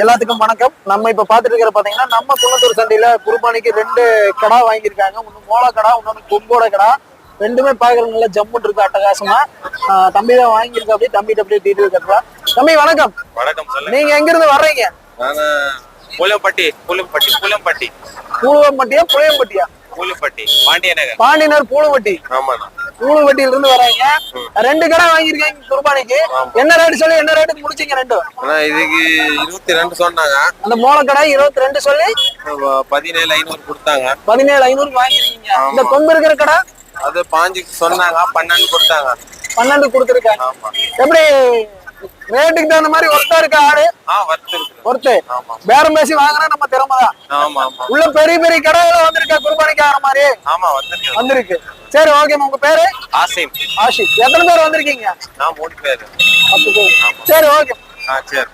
எல்லாத்துக்கும் வணக்கம். நம்ம இப்ப பாத்துட்டு இருக்கிற பாத்தீங்கன்னா நம்ம குன்னத்தூர் சந்தையில குர்பானிக்கு ரெண்டு கடா வாங்கியிருக்காங்க. ஒன்னு மோள கடா இன்னொன்னு கொம்போட கடா. ரெண்டுமே பாக்குறது நல்லா ஜம்முன் இருக்கு அட்டகாசமா. ஆஹ் தம்பி தான் வாங்கியிருக்க அப்படியே தம்பிட்டு அப்படியே டீட்டெயில் கட்டுறா. தம்பி வணக்கம். வணக்கம் நீங்க எங்க இருந்து வர்றீங்க? புலம்பட்டி புலம்பட்டி புலம்பட்டி. பூலுவம்பட்டியா புளியம்பட்டியா? புலம்பட்டி பாண்டிய நகர் பாண்டியனர் பூலுவட்டி ஆமாண்ணா. பூலுவட்டியில இருந்து வர்றீங்க ரெண்டு கடை வாங்கியிருக்கீங்க குர்பானிக்கு. என்ன ரேட் சொல்லி என்ன ரேட்டுக்கு முடிச்சீங்க ரெண்டும்? இதுக்கு இருபத்தி ரெண்டு சொன்னாங்க. அந்த மோள கடை இருபத்தி ரெண்டு சொல்லி பதினேழு ஐநூறு கொடுத்தாங்க. பதினேழு ஐநூறுக்கு வாங்கிருக்கீங்க இந்த. கொம்பு இருக்கிற கடை? அது பாஞ்சுக்கு சொன்னாங்க பன்னெண்டு கொடுத்தாங்க. பன்னெண்டு கொடுத்துருக்காங்க. எப்படி ரேட்டுக்கு தகுந்த மாதிரி ஒருத்தா இருக்கா ஆடு. ஒருத்து பேரம் பேசி வாங்குனா நம்ம திறமை தான். ஆமா ஆமா. உள்ள பெரிய பெரிய கடைகள் வந்திருக்கா குர்பானிக்கு ஆகிற மாதிரி. ஆமா வந்திருக்கு. வந்திருக்கு. சரி ஓகே உங்க பேரு? ஆசிம். ஆஷிக் எத்தனை பேர் வந்திருக்கீங்க? நான் மூணு பேர். சரி ஓகே. சரி.